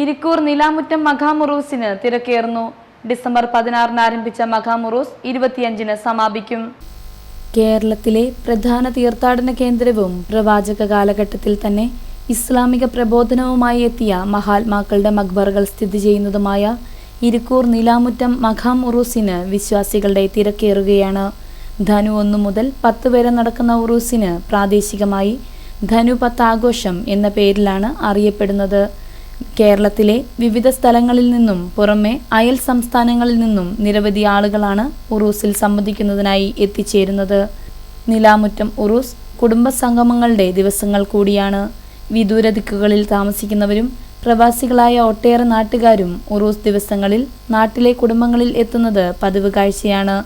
Irikkur നിലാമുറ്റം മഖാമുറൂസിന് തിരക്കേറുന്നു. December പതിനാറിന് ആരംഭിച്ച മഖാമുറൂസ് ഇരുപത്തിയഞ്ചിന് സമാപിക്കും. കേരളത്തിലെ പ്രധാന തീർത്ഥാടന കേന്ദ്രവും പ്രവാചക കാലഘട്ടത്തിൽ തന്നെ ഇസ്ലാമിക പ്രബോധനവുമായി എത്തിയ മഹാത്മാക്കളുടെ മക്ബറുകൾ സ്ഥിതി ചെയ്യുന്നതുമായ ഇരിക്കൂർ നിലാമുറ്റം മഖാം ഉറൂസിന് വിശ്വാസികളുടെ തിരക്കേറുകയാണ്. ധനു ഒന്നു മുതൽ പത്ത് വരെ നടക്കുന്ന ഉറൂസിന് പ്രാദേശികമായി ധനു പത്ത് ആഘോഷം എന്ന പേരിലാണ് അറിയപ്പെടുന്നത്. കേരളത്തിലെ വിവിധ സ്ഥലങ്ങളിൽ നിന്നും പുറമെ അയൽ സംസ്ഥാനങ്ങളിൽ നിന്നും നിരവധി ആളുകളാണ് ഉറൂസിൽ സംബന്ധിക്കുന്നതിനായി എത്തിച്ചേരുന്നത്. നിലാമുറ്റം ഉറൂസ് കുടുംബ സംഗമങ്ങളുടെ ദിവസങ്ങൾ കൂടിയാണ്. വിദൂര ദിക്കുകളിൽ താമസിക്കുന്നവരും പ്രവാസികളായ ഒട്ടേറെ നാട്ടുകാരും ഉറൂസ് ദിവസങ്ങളിൽ നാട്ടിലെ കുടുംബങ്ങളിൽ എത്തുന്നത് പതിവ് കാഴ്ചയാണ്.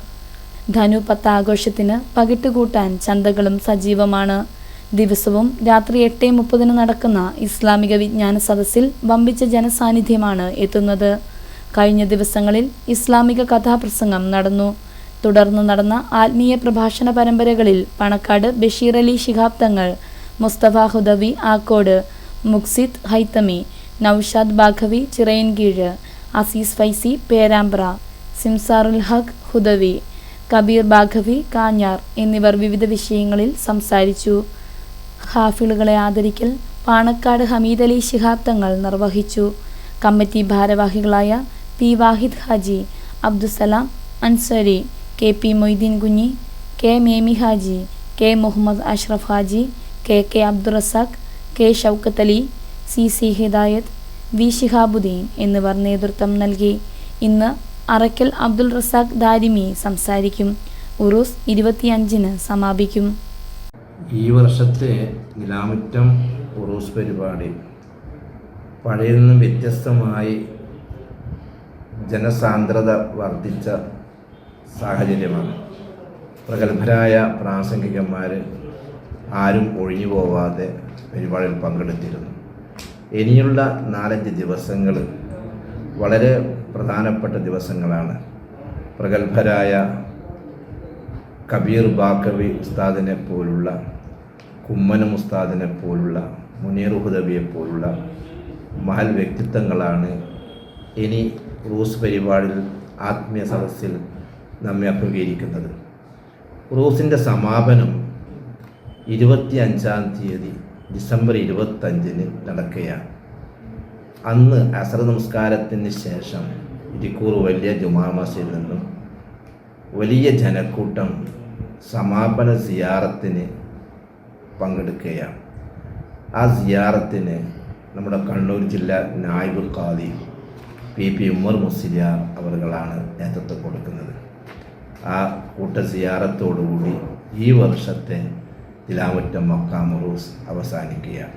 ധനു പത്താഘോഷത്തിന് പകിട്ടുകൂട്ടാൻ ചന്തകളും സജീവമാണ്. ദിവസവും രാത്രി എട്ട് മുപ്പതിന് നടക്കുന്ന ഇസ്ലാമിക വിജ്ഞാന സദസ്സിൽ വമ്പിച്ച ജനസാന്നിധ്യമാണ് എത്തുന്നത്. കഴിഞ്ഞ ദിവസങ്ങളിൽ ഇസ്ലാമിക കഥാപ്രസംഗം നടന്നു. തുടർന്ന് നടന്ന ആത്മീയ പ്രഭാഷണ പരമ്പരകളിൽ പണക്കാട് ബഷീർ അലി ശിഹാബ് തങ്ങൾ മുസ്തഫ ഹുദവി ആക്കോട് മുക്സിദ് ഹൈത്തമി നൌഷാദ് ബാഖവി ചിറയൻകീഴ് അസീസ് ഫൈസി പേരാമ്പ്ര സിംസാറുൽ ഹഖ് ഹുദവി കബീർ ബാഖവി കാഞ്ഞാർ എന്നിവർ വിവിധ വിഷയങ്ങളിൽ സംസാരിച്ചു. ഹാഫിളുകളെ ആദരിക്കൽ പാണക്കാട് ഹമീദ് അലി ശിഹാബ് തങ്ങൾ നിർവഹിച്ചു. കമ്മിറ്റി ഭാരവാഹികളായ P Wahid Haji Abdussalam Ansari K P Moideen Kunhi K Memi Haji K Muhammad Ashraf Haji K K Abdurazak K Shoukath Ali C C Hidayath V Shihabuddin എന്നിവർ നേതൃത്വം നൽകി. ഇന്ന് അറക്കൽ അബ്ദുൾ റസാഖ് ദാരിമി സംസാരിക്കും. ഉറൂസ് ഇരുപത്തിയഞ്ചിന് സമാപിക്കും. ഈ വർഷത്തെ നിലാമുറ്റം ഉറൂസ് പരിപാടി പഴയ നിന്നും വ്യത്യസ്തമായി ജനസാന്ദ്രത വർദ്ധിച്ച സാഹചര്യമാണ്. പ്രഗത്ഭരായ പ്രാസംഗികന്മാർ ആരും ഒഴിഞ്ഞു പോവാതെ പരിപാടിയിൽ പങ്കെടുത്തിരുന്നു. ഇനിയുള്ള നാലഞ്ച് ദിവസങ്ങൾ വളരെ പ്രധാനപ്പെട്ട ദിവസങ്ങളാണ്. പ്രഗത്ഭരായ കബീർ ബാക്കവി ഉസ്താദിനെ പോലുള്ള കുമ്മനം ഉസ്താദിനെ പോലുള്ള മുനീർ ഹുദബിയെ പോലുള്ള മഹൽ വ്യക്തിത്വങ്ങളാണ് ഇനി റൂസ് പരിപാടിയിൽ ആത്മീയ സദസ്സിൽ നമ്മെ അഭിമുഖീകരിക്കുന്നത്. റൂസിന്റെ സമാപനം ഇരുപത്തി അഞ്ചാം തീയതി ഡിസംബർ ഇരുപത്തഞ്ചിന് നടക്കുകയാണ്. അന്ന് അസർ നമസ്കാരത്തിന് ശേഷം ഇരിക്കൂർ വലിയ ജുമാ മസ്ജിദിൽ നിന്നും വലിയ ജനക്കൂട്ടം സമാപന സിയാറത്തിന് പങ്കെടുക്കുകയാണ്. ആ സിയാറത്തിന് നമ്മുടെ കണ്ണൂർ ജില്ല നായിബ് ഖാദി പി പി ഉമ്മർ മുസ്ലിയാർ അവറുകളാണ് നേതൃത്വം കൊടുക്കുന്നത്. ആ കൂട്ട സിയാറത്തോടുകൂടി ഈ വർഷത്തെ തിലാമുറ്റം മക്കാമുറൂസ് അവസാനിക്കുകയാണ്.